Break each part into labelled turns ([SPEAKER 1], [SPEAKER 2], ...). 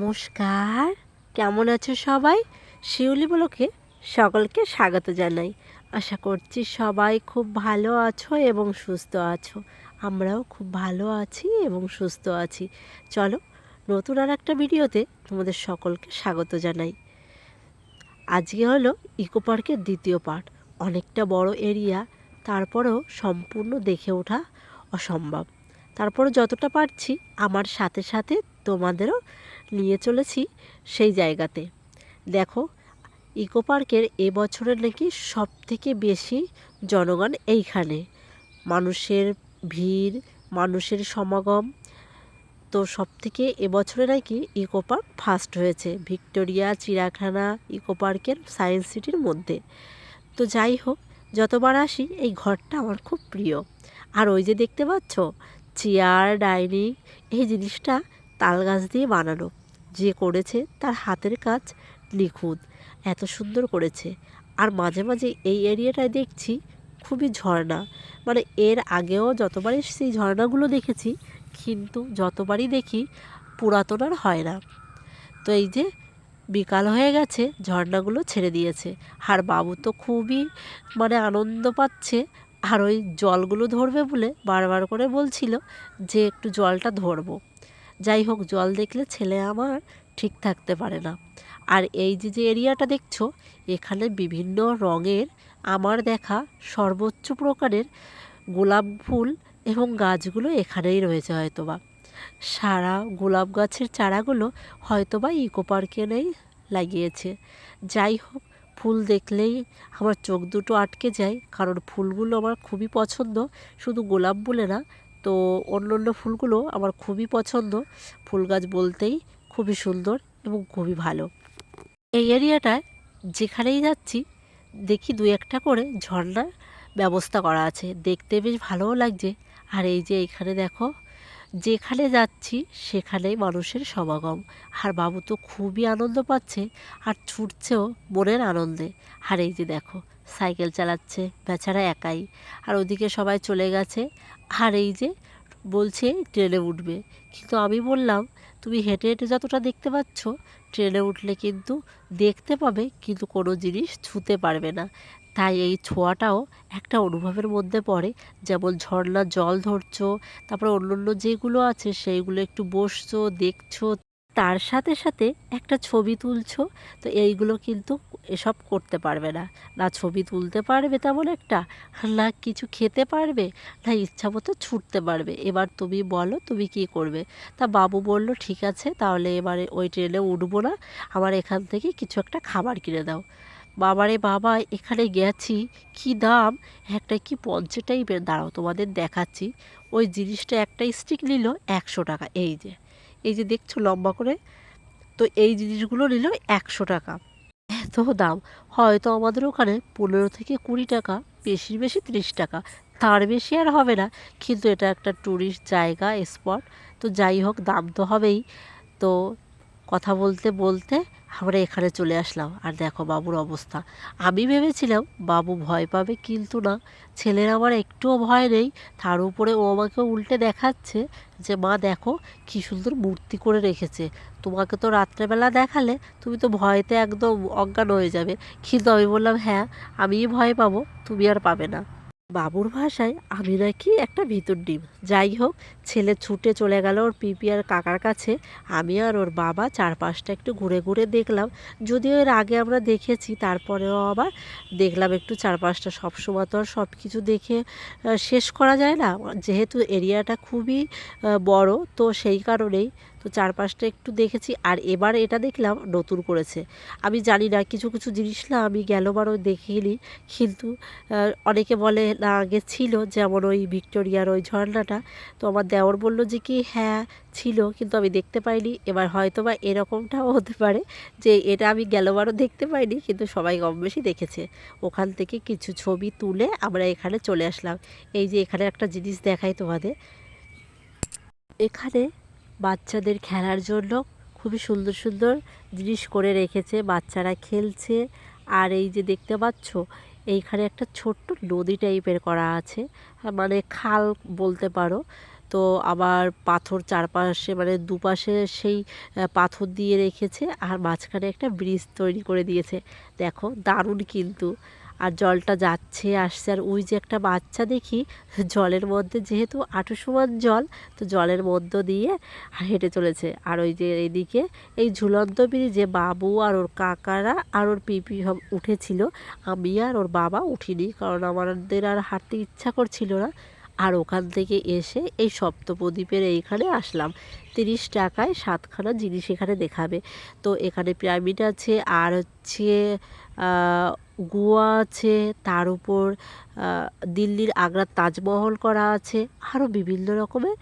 [SPEAKER 1] নমস্কার। কেমন আছো সবাই? শিউলি বলোকে সকলকে স্বাগত জানাই। আশা করছি সবাই খুব ভালো আছো এবং সুস্থ আছো। আমরাও খুব ভালো আছি এবং সুস্থ আছি। চলো, নতুন আর একটা ভিডিওতে তোমাদের সকলকে স্বাগত জানাই। আজকে হলো ইকো পার্কের দ্বিতীয় পার্ট। অনেকটা বড় এরিয়া, তারপরেও সম্পূর্ণ দেখে ওঠা অসম্ভব। তারপরে যতটা পারছি, আমার সাথে সাথে তোমাদেরও নিয়ে চলেছি সেই জায়গাতে। দেখো, ইকো পার্কের এবছরের নাকি সব থেকে বেশি জনগণ এইখানে। মানুষের ভিড়, মানুষের সমাগম। তো সব থেকে এবছরে নাকি ইকো পার্ক ফার্স্ট হয়েছে, ভিক্টোরিয়া, চিড়িয়াখানা, ইকো পার্কের সায়েন্স সিটির মধ্যে। তো যাই হোক, যতবার আসি, এই ঘরটা আমার খুব প্রিয়। আর ওই যে দেখতে পাচ্ছ, চেয়ার, ডাইনিং, এই জিনিসটা তাল গাছ দিয়ে বানানো। যে করেছে তার হাতের কাজ নিখুঁত, এত সুন্দর করেছে। আর মাঝে মাঝে এই এরিয়াটায় দেখছি খুবই ঝর্ণা। মানে এর আগেও যতবারই সেই ঝর্ণাগুলো দেখেছি, কিন্তু যতবারই দেখি পুরাতন আর হয় না। তো এই যে বিকাল হয়ে গেছে, ঝর্ণাগুলো ছেড়ে দিয়েছে। আর বাবু তো খুবই মানে আনন্দ পাচ্ছে, আর ওই জলগুলো ধরবে বলে বারবার করে বলছিল যে একটু জলটা ধরবো। যাই হোক, জল দেখলে ছেলে আমার ঠিক থাকতে পারে না। আর এই যে যে এরিয়াটা দেখছ, এখানে বিভিন্ন রঙের আমার দেখা সর্বোচ্চ প্রকারের গোলাপ ফুল এবং গাছগুলো এখানেই রয়েছে হয়তোবা। সারা গোলাপ গাছের চারাগুলো হয়তোবা ইকো পার্কে নেই লাগিয়েছে। যাই হোক, ফুল দেখলেই আমার চোখ দুটো আটকে যায়, কারণ ফুলগুলো আমার খুবই পছন্দ। শুধু গোলাপ বলে না তো অন্য অন্য ফুলগুলো আমার খুবই পছন্দ। ফুল গাছ বলতেই খুবই সুন্দর এবং খুবই ভালো। এই এরিয়াটায় যেখানেই যাচ্ছি, দেখি দু একটা করে ঝর্ণার ব্যবস্থা করা আছে। দেখতে বেশ ভালোও লাগছে। আর এই যে এখানে দেখো যেখানে যাচ্ছি, সেখানেই মানুষের সমাগম। আর বাবু তো খুবই আনন্দ পাচ্ছে আর ছুটছেও মনের আনন্দে। আর এই যে দেখো, সাইকেল চালাচ্ছে, বেচারা একাই। আর ওদিকে সবাই চলে গেছে। আর এই যে বলছে, ট্রেনে উঠবে। কিন্তু আমি বললাম তুমি হেঁটে হেঁটে যতটা দেখতে পাচ্ছ ট্রেনে উঠলে কিন্তু দেখতে পাবে কিন্তু কোনো জিনিস ছুঁতে পারবে না। তাই এই ছোঁয়াটাও একটা অনুভবের মধ্যে পড়ে। যেমন ঝর্ণার জল ধরছ, তারপরে অন্য অন্য যেগুলো আছে, সেইগুলো একটু বসছো, দেখছ তার সাথে সাথে একটা ছবি তুলছো, তো এইগুলো কিন্তু এসব করতে পারবে না। না ছবি তুলতে পারবে তেমন একটা, না কিছু খেতে পারবে, না ইচ্ছা মতো ছুটতে পারবে। এবার তুমি বলো, তুমি কি করবে? তা বাবু বলল, ঠিক আছে, তাহলে এবারে ওই ট্রেনে উঠবো না, আমার এখান থেকে কিছু একটা খাবার কিনে দাও। বাবারে বাবা, এখানে গেছি, কি দাম? একটা কি পঞ্চে টাইপের? দাঁড়াও তোমাদের দেখাচ্ছি। ওই জিনিসটা একটা স্টিক নিল একশো টাকা, এই যে। এই যে দেখছ লম্বা করে, তো এই জিনিসগুলো নিল একশো টাকা। এত দাম। হয়তো আমাদের ওখানে পনেরো থেকে কুড়ি টাকা, বেশির বেশি ত্রিশ টাকা। তার বেশি আর হবে না, কিন্তু এটা একটা ট্যুরিস্ট জায়গা স্পট তো যাই হোক, দাম তো হবেই। তো কথা বলতে বলতে আমরা এখানে চলে আসলাম। আর দেখো বাবুর অবস্থা। আমি ভেবেছিলাম, বাবু ভয় পাবে কিন্তু না। ছেলের আমার একটুও ভয় নেই। তার উপরে ও আমাকে উল্টে দেখাচ্ছে যে, মা, দেখো কী সুন্দর মূর্তি করে রেখেছে। তোমাকে তো রাত্রেবেলা দেখালে তুমি তো ভয়তে একদম অজ্ঞান হয়ে যাবে। কিন্তু আমি বললাম হ্যাঁ আমিই ভয় পাবো, তুমি আর পাবে না। বাবুর ভাষায়, আমি নাকি একটা ভিতর ডিম। যাই হোক, ছেলে ছুটে চলে গেল ওর পিপি আর কাকার কাছে। আমি আর ওর বাবা চারপাশটা একটু ঘুরে ঘুরে দেখলাম। যদিও এর আগে আমরা দেখেছি, তারপরেও আবার দেখলাম একটু চারপাশটা। সবসময় তো আর সব কিছু দেখে শেষ করা যায় না। যেহেতু এরিয়াটা খুবই বড়, তো সেই কারণেই তো চারপাশটা একটু দেখেছি, আর এবার এটা দেখলাম নতুন করেছে। আমি জানি না, কিছু কিছু জিনিস না আমি গেলবারও দেখিনি, কিন্তু অনেকে বলে না, আগে ছিল যেমন ওই ভিক্টোরিয়ার ওই ঝর্ণাটা, তো আমার দেওর বলল যে কি হ্যাঁ ছিল, কিন্তু আমি দেখতে পাইনি। এবার হয়তো বা এরকমটাও হতে পারে যে এটা আমি গেলবারও দেখতে পাইনি, কিন্তু সবাই কম বেশি দেখেছে। ওখান থেকে কিছু ছবি তুলে আমরা এখানে চলে আসলাম। এই যে এখানে একটা জিনিস দেখাই তোমাদের। এখানে বাচ্চাদের খেলার জন্য খুবই সুন্দর সুন্দর জিনিস করে রেখেছে, বাচ্চারা খেলছে। আর এই যে দেখতে পাচ্ছ, এইখানে একটা ছোট্ট নদী টাইপের করা আছে মানে খাল বলতে পারো। তো আবার পাথর চারপাশে মানে দুপাশে সেই পাথর দিয়ে রেখেছে, আর মাঝখানে একটা ব্রিজ তৈরি করে দিয়েছে। দেখো, দারুণ কিন্তু। আর জলটা যাচ্ছে, আসছে। আর ওই যে একটা বাচ্চা দেখি, জলের মধ্যে যেহেতু আঁটু সমান জল, তো জলের মধ্য দিয়ে হেঁটে চলেছে। আর ওই যে এইদিকে এই ঝুলন্ত ব্রিজে বাবু আর ওর কাকারা আর ওর পিপি উঠেছিল। আমি আর ওর বাবা উঠিনি, কারণ আমাদের আর হাঁটতে ইচ্ছা করছিল না। আর ওখান থেকে এসে এই সপ্তপ্রদীপের এইখানে আসলাম। তিরিশ টাকায় সাতখানা জিনিস এখানে দেখাবে। তো এখানে পিরামিড আছে, আর হচ্ছে গোয়া আছে, তার উপর দিল্লির আগ্রার তাজমহল করা আছে আরও বিভিন্ন রকমের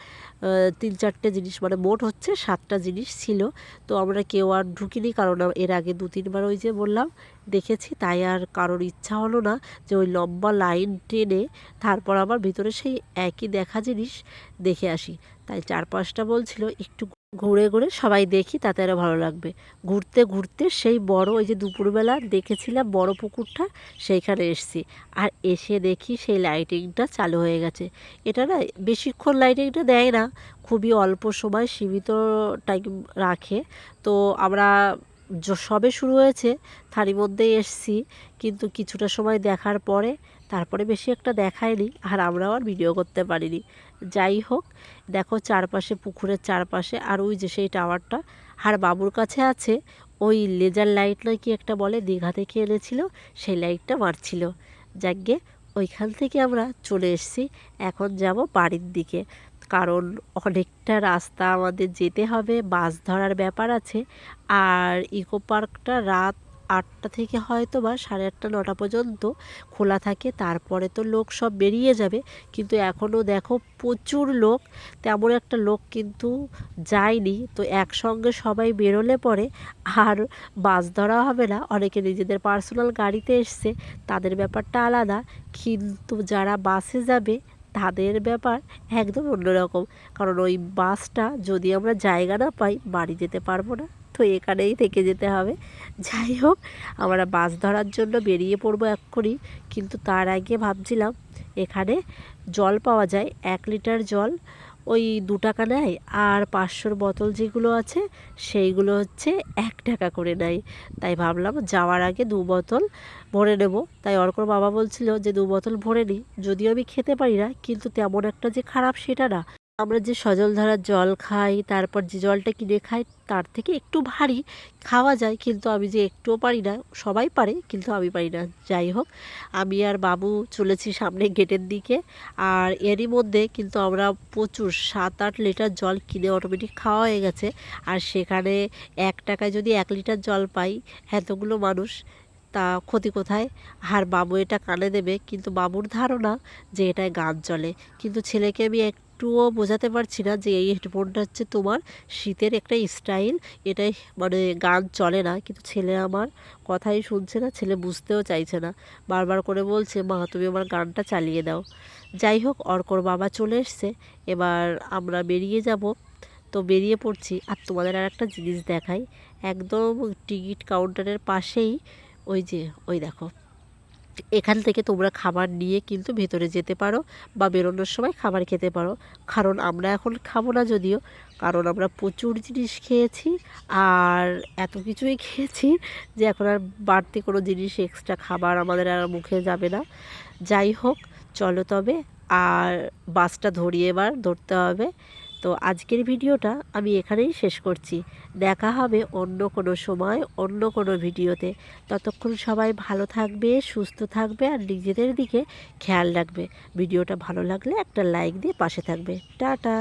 [SPEAKER 1] তিন চারটে জিনিস মানে মোট হচ্ছে সাতটা জিনিস ছিল। তো আমরা কেউ আর ঢুকিনি, কারণ এর আগে দু তিনবার ওই যে বললাম, দেখেছি, তাই আর কারোর ইচ্ছা হলো না যে ওই লম্বা লাইন টেনে তারপর আবার ভিতরে সেই একই দেখা জিনিস দেখে আসি। তাই চার পাঁচটা বলছিল, একটু ঘুরে ঘুরে সবাই দেখি, তাতে আরও ভালো লাগবে। ঘুরতে ঘুরতে সেই বড়, ওই যে দুপুরবেলা দেখেছিলাম বড় পুকুরটা, সেইখানে এসছি। আর এসে দেখি সেই লাইটিংটা চালু হয়ে গেছে। এটা না, বেশিক্ষণ লাইটিংটা দেয় না, খুবই অল্প সময় সীমিত টাইম রাখে। তো আমরা সবে শুরু হয়েছে, তারই মধ্যেই এসছি। কিন্তু কিছুটা সময় দেখার পরে তারপরে বেশি একটা দেখায়নি, আর আমরাও আর ভিডিও করতে পারিনি। যাই হোক, দেখো চারপাশে, পুকুরের চারপাশে, আর ওই যে সেই টাওয়ারটা আর বাবুর কাছে আছে, ওই লেজার লাইট নয় কি একটা বলে, দীঘা থেকে এনেছিল, সেই লাইটটা মারছিল। যাকগে ওইখান থেকে আমরা চলে এসেছি, এখন যাব বাড়ির দিকে। কারণ অনেকটা রাস্তা আমাদের যেতে হবে, বাস ধরার ব্যাপার আছে, আর ইকো পার্কটা রাত আটটা থেকে হয়তো বা সাড়ে আটটা, নটা পর্যন্ত খোলা থাকে। তারপরে তো লোক সব বেরিয়ে যাবে। কিন্তু এখনও দেখো প্রচুর লোক। তেমন একটা লোক কিন্তু যায়নি। তো একসঙ্গে সবাই বেরোলে পরে আর বাস ধরা হবে না। অনেকে নিজেদের পার্সোনাল গাড়িতে এসছে। তাদের ব্যাপারটা আলাদা। কিন্তু যারা বাসে যাবে, তাদের ব্যাপার একদম অন্যরকম। কারণ ওই বাসটা যদি আমরা জায়গা না পাই, বাড়ি যেতে পারব না। তো এখানেই থেকে যেতে হবে। যাই হোক, আমরা বাস ধরার জন্য বেরিয়ে পড়ব এক্ষুনি। কিন্তু তার আগে ভাবছিলাম এখানে জল পাওয়া যায়, এক লিটার জল। ওই দু টাকা নেয় আর পাঁচশোর বোতল যেগুলো আছে, সেইগুলো হচ্ছে এক টাকা করে নেয়। তাই ভাবলাম যাওয়ার আগে দু বোতল ভরে নেব। তাই অর্কর বাবা বলছিল যে দু বোতল ভরে নিই যদিও আমি খেতে পারি না, কিন্তু তেমন একটা যে খারাপ সেটা না। আমরা যে সজলধারার জল খাই, তারপর যে জলটা কিনে খাই, তার থেকে একটু ভারী খাওয়া যায়। কিন্তু আমি যে একটুও পারি না, সবাই পারে, কিন্তু আমি পারি না। যাই হোক, আমি আর বাবু চলেছি সামনে গেটের দিকে। আর এরই মধ্যে কিন্তু আমরা প্রচুর সাত আট লিটার জল কিনে অটোমেটিক খাওয়া হয়ে গেছে। আর সেখানে এক টাকায় যদি এক লিটার জল পাই এতগুলো মানুষ, তা ক্ষতি কোথায়? আর বাবু এটা কানে দেবে, কিন্তু বাবুর ধারণা যে এটায় গান চলে। কিন্তু ছেলেকে আমি একটুও বোঝাতে পারছি না যে এই হেডফোনটা হচ্ছে তোমার শীতের একটা স্টাইল। এটাই মানে গান চলে না, কিন্তু ছেলে আমার কথাই শুনছে না, ছেলে বুঝতেও চাইছে না। বারবার করে বলছে, মা, তুমি আমার গানটা চালিয়ে দাও। যাই হোক, অর্কর বাবা চলে এসছে। এবার আমরা বেরিয়ে যাব। তো বেরিয়ে পড়ছি। আর তোমাদের আর একটা জিনিস দেখাই। একদম টিকিট কাউন্টারের পাশেই ওই যে, ওই দেখো। এখান থেকে তোমরা খাবার নিয়ে কিন্তু ভেতরে যেতে পারো বা বেরোনোর সময় খাবার খেতে পারো। কারণ আমরা এখন খাব না যদিও, কারণ আমরা প্রচুর জিনিস খেয়েছি আর এত কিছুই খেয়েছি যে এখন আর বাড়তি কোনো জিনিস এক্সট্রা খাবার আমাদের আর মুখে যাবে না। যাই হোক, চলো তবে, আর বাসটা ধরিয়ে এবার ধরতে হবে। তো আজকের ভিডিওটা আমি এখানেই শেষ করছি। দেখা হবে অন্য কোনো সময়, অন্য কোনো ভিডিওতে। ততক্ষণ সবাই ভালো থাকবে, সুস্থ থাকবে আর নিজেদের দিকে খেয়াল রাখবে। ভিডিওটা ভালো লাগলে একটা লাইক দিয়ে পাশে থাকবে। টাটা!